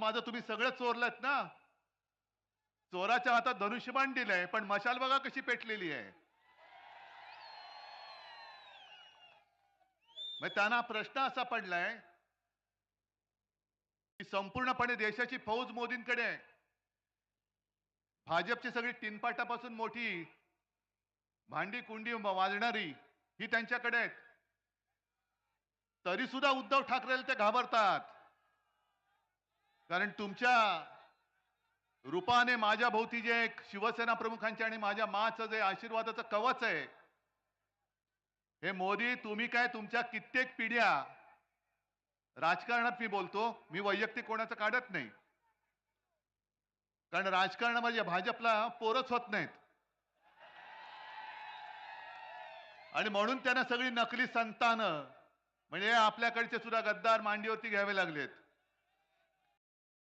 माझं तुम्ही सगळं चोरलंत ना? चोराच्या हातात धनुष्यबाण दिलंय पण मशाल बघा कशी पेटलेली आहे. मग त्यांना प्रश्न असा पडलाय की संपूर्णपणे देशाची फौज मोदींकडे आहे. भाजपची सगळी टिनपाटापासून मोठी भांडी कुंडी वाजणारी ही त्यांच्याकडे आहेत. तरी सुद्धा उद्धव ठाकरेला ते घाबरतात. कारण तुमच्या रूपाने माझ्या भोवती जे एक शिवसेना प्रमुखांचे आणि माझ्या माचं जे आशीर्वादाचं कवच आहे हे मोदी तुम्ही काय तुमच्या कित्येक पिढ्या राजकारणात मी बोलतो मी वैयक्तिक कोणाचं काढत नाही. कारण राजकारणामध्ये भाजपला पोरच होत नाहीत. आणि म्हणून त्यांना सगळी नकली संतानं म्हणजे आपल्याकडचे सुद्धा गद्दार मांडीवरती घ्यावे लागलेत.